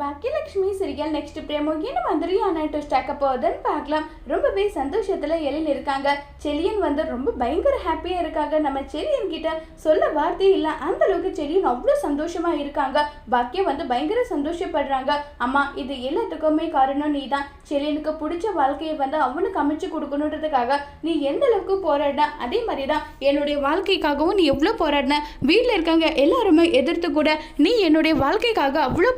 Baakiyalakshmi serial next பிரேமோ என்ன மாதிரியான twist ஆக்க போகுதுன்னு பார்க்கலாம். ரொம்பவே சந்தோஷத்துல எழில் இருக்காங்க. செலியன் வந்து ரொம்ப பயங்கர ஹாப்பியா இருக்காங்க. நம்ம செலியன் கிட்ட சொல்ல வார்த்தையே இல்லை. அந்த அளவுக்கு செலியன் அவ்வளோ சந்தோஷமா இருக்காங்க. பாக்கியம் வந்து பயங்கர சந்தோஷப்படுறாங்க. அம்மா இது எல்லாத்துக்குமே காரணம் நீ தான் செலியனுக்கு பிடிச்ச வாழ்க்கையை வந்து அவனுக்கு அமைச்சு கொடுக்கணுன்றதுக்காக நீ எந்த அளவுக்கு போராடின? அதே மாதிரி தான் என்னுடைய வாழ்க்கைக்காகவும் நீ எவ்வளோ போராடின? வீட்டில் இருக்காங்க எல்லாருமே எதிர்த்து கூட நீ என்னுடைய வாழ்க்கைக்காக அவ்வளோ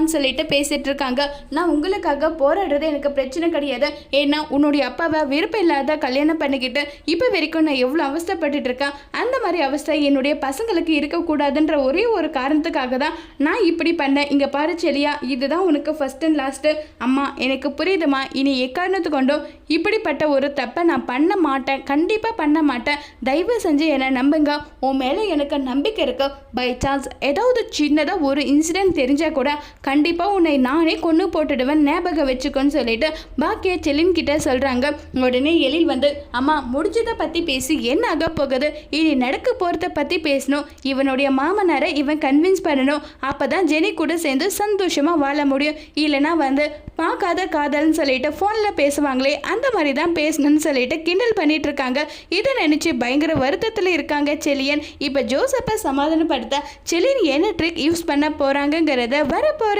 அம்மான்னு சொல்லிட்டு பேசிட்டு இருக்காங்க. நான் உங்களுக்காக போராடுறது எனக்கு பிரச்சனை கிடையாது. ஏன்னா உன்னுடைய அப்பாவை விருப்பம் இல்லாத கல்யாணம் பண்ணிக்கிட்டு இப்போ வரைக்கும் நான் எவ்வளோ அவஸ்தப்பட்டுட்டு இருக்கேன். அந்த மாதிரி அவஸ்தை என்னுடைய பசங்களுக்கு இருக்கக்கூடாதுன்ற ஒரே ஒரு காரணத்துக்காக தான் நான் இப்படி பண்ணேன். இங்கே பாரு செலியா இதுதான் உனக்கு ஃபஸ்ட் அண்ட் லாஸ்ட்டு அம்மா எனக்கு புரியுதுமா? இனி எக்காரணத்து கொண்டும் இப்படிப்பட்ட ஒரு தப்பை நான் பண்ண மாட்டேன். கண்டிப்பாக பண்ண மாட்டேன். தயவு செஞ்சு என்னை நம்புங்க. உன் மேலே எனக்கு நம்பிக்கை இருக்கு. பை சான்ஸ் ஏதாவது சின்னதாக ஒரு இன்சிடென்ட் தெரிஞ்சால் கூட கண்டிப்பாக உன்னை நானே கொன்று போட்டுடுவேன் ஞாபகம் வச்சுக்கோன்னு சொல்லிட்டு பாக்கிய செலின் கிட்ட சொல்கிறாங்க உடனே எழில் வந்து அம்மா முடிஞ்சதை பற்றி பேசி என்ன ஆக போகுது? இனி நடக்க போகிறத பற்றி பேசணும். இவனுடைய மாமனாரை இவன் கன்வின்ஸ் பண்ணணும். அப்போ தான் ஜெனி கூட சேர்ந்து சந்தோஷமாக வாழ முடியும். இல்லைனா வந்து பார்க்காத காதல்னு சொல்லிட்டு ஃபோனில் பேசுவாங்களே அந்த மாதிரி தான் பேசணும்னு சொல்லிட்டு கிண்டல் பண்ணிட்டு இருக்காங்க. இதை நினச்சி பயங்கர வருத்தத்தில் இருக்காங்க செலியன். இப்போ ஜோசப்பை சமாதானப்படுத்த செலியன் என்ன ட்ரிக் யூஸ் பண்ண போகிறாங்கங்கிறத வரப்போகிற